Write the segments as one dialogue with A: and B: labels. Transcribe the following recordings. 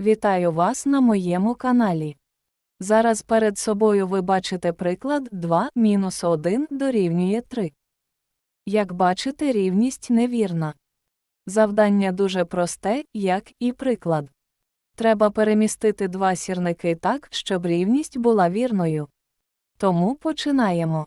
A: Вітаю вас на моєму каналі. Зараз перед собою ви бачите приклад 2 мінус 1 дорівнює 3. Як бачите, рівність невірна. Завдання дуже просте, як і приклад. Треба перемістити два сірники так, щоб рівність була вірною. Тому починаємо.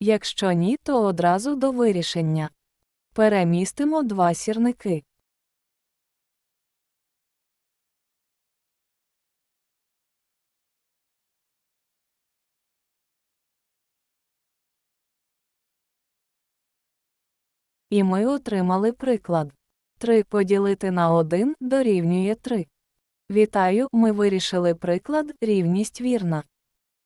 A: Якщо ні, то одразу до вирішення. Перемістимо два сірники. І ми отримали приклад. 3 поділити на 1 дорівнює 3. Вітаю, ми вирішили приклад, рівність вірна.